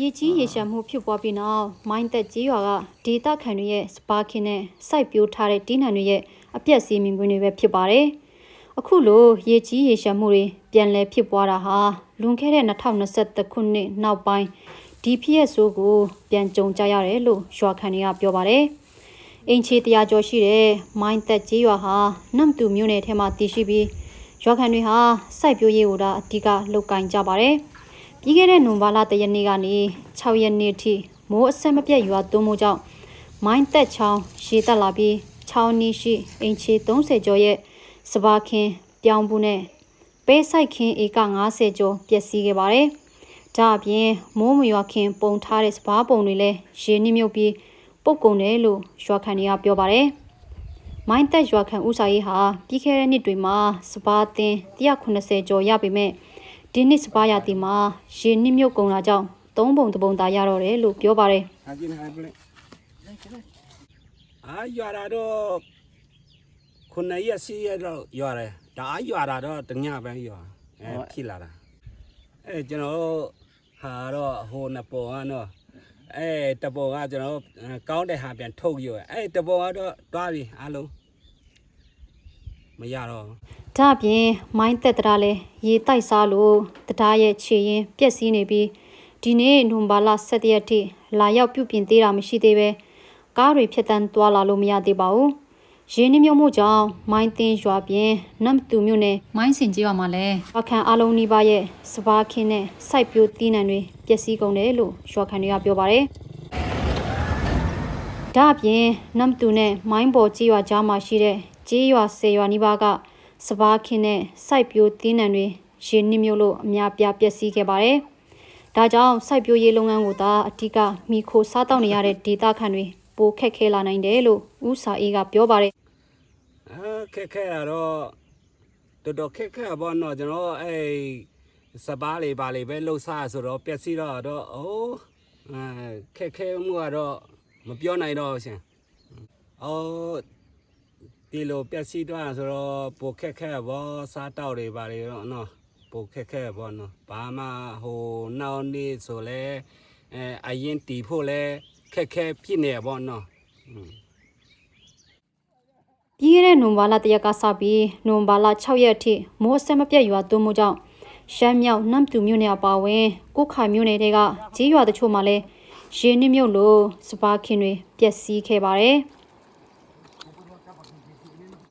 ရေကြီးရေရှမ်းမှုဖြစ်ပွားပြီးနောက်မိုင်းသက်ကြီးရွာကဒေတာခန်တွေရဲ့စပါကင်နဲ့စိုက်ပျိုးထားတဲ့တီးနှံတွေရဲ့အပြက်စီးမြင်ကွင်းတွေပဲဖြစ်ပါတယ်။အခုလိုရေကြီးရေရှမ်းမှုတွေပြန်လည်ဖြစ်ပွားတာဟာလွန်ခဲ့တဲ့2023ခုနှစ်နောက်ပိုင်းဒီဖြစ်ရဆိုးကိုပြန်ကြုံကြရတယ်လို့ရွာခံတွေကပြောပါတယ်။အင်ချီတရာကျော်ရှိတဲ့မိုင်းသက်ကြီးရွာဟာနမ်တူမြို့နယ်ထဲမှာတည်ရှိပြီးရွာခံတွေဟာစိုက်ပျိုးရေးကိုဒါအဓိကလုပ်ကင်ကြပါတယ်။ ပြီးခဲ့တဲ့နိုဝင်ဘာလတရက်နေ့ကနေ6ရက်နေ့ထိမိုးအဆက်မပြတ်ရွာသွန်းမှုကြောင့်မိုင်းတက်ချောင်းရေတက်လာပြီးချောင်းနီးရှိအင်ချီ30ကျော်ရဲ့စပါခင်ပြောင်းဘူးနဲ့ပဲဆိုင်ခင်ဧက90ကျော်ပျက်စီးခဲ့ပါတယ်။ဒါအပြင်မိုးမရွာခင်ပုံထားတဲ့စပါပုံတွေလည်းရေနစ်မြုပ်ပြီးပုတ်ကုန်တယ်လို့ရွာခံတွေကပြောပါတယ်။မိုင်းတက်ရွာခံဦးစာရေးဟာပြီးခဲ့တဲ့နှစ်တွေမှာစပါးတင်180ကျော်ရပေမဲ့ ဒီနှစ်စပါးရတီမှာရေနစ်မြုပ်ကုန်တာကြောင့်သုံးပုံတစ်ပုံသာရတော့တယ်လို့ပြောပါတယ်ဟာကျင်းဟာပလက်အာရွာတာတော့ခုနှစ်ရက်စီးရက်တော့ရွာတယ်ဒါအရွာတာတော့တညပဲရွာအဲဖြစ်လာတာအဲကျွန်တော်ဟာတော့ဟိုနှစ်ပေါ်ကတော့အဲတပေါ်ကကျွန်တော်ကောင်းတဲ့ဟာပြန်ထုတ်ရွအဲတပေါ်ကတော့တွားပြီအားလုံး မရတော့။ဒါအပြင်မိုင်းတက်တရားလဲရေတိုက်စားလို့တရားရဲ့ခြေရင်ပျက်စီးနေပြီးဒီနေ့နိုဝင်ဘာလ17ရက်ထိလာရောက်ပြုပြင်သေးတာမရှိသေးပဲကားတွေဖြတ်တန်းသွားလာလို့မရသေးပါဘူး။ရေနစ်မြုပ်မှုကြောင့်မိုင်းတင်ရွာပြင်နမ်တူမြို့နယ်မိုင်းစင်ကြီးရွာမှာလဲအခန်းအလုံးနီးပါးရဲ့စပါးခင်းနဲ့စိုက်ပျိုးတီးနှံတွေပျက်စီးကုန်တယ်လို့ရွာခံတွေကပြောပါတယ်။ဒါအပြင်နမ်တူနဲ့မိုင်းပေါ်ကြီးရွာကြားမှာရှိတဲ့ ကြီးရွာဆယ်ရွာနီးပါးကစပါးခင်းနဲ့စိုက်ပျိုးတီးနှံတွေရေနစ်မြုပ်လို့အများပြားပျက်စီးခဲ့ပါတယ်။ဒါကြောင့်စိုက်ပျိုးရေးလုပ်ငန်းကိုသာအဓိကမိခိုစားတောက်နေရတဲ့ဒေသခံတွေပိုခက်ခဲလာနိုင်တယ်လို့ဦးစာအေးကပြောပါတယ်အဲခက်ခဲတာတော့တော်တော်ခက်ခဲပါတော့ကျွန်တော်အဲစပားလေးပါလေးပဲလှုပ်ရှားဆိုတော့ပျက်စီးတော့တော့အိုးအဲခက်ခဲမှုကတော့မပြောနိုင်တော့ရှင်အော် ဒီလိုပျက်စီးတော့ဆိုတော့ပိုခက်ခဲဘောစားတောက်တွေပါလေတော့နော်ပိုခက်ခဲဘောနော်ဘာမှဟိုနောက်နေ့ဆိုလဲအဲအရင်တီဖို့လဲခက်ခဲဖြစ်နေဘောနော်။ပြီးခဲ့တဲ့နိုဝင်ဘာလတရက်ကစပြီးနိုဝင်ဘာလ6ရက်အထိမိုးအဆက်မပြတ်ရွာသွန်းမှုကြောင့်ရှမ်းမြောက်နမ်တူမြို့နယ်အပါအဝင်ကုခါမြို့နယ်တွေကကြီးရွာတချို့မှာလည်းရေနစ်မြုပ်လို့စပါးခင်းတွေပျက်စီးခဲ့ပါတယ်။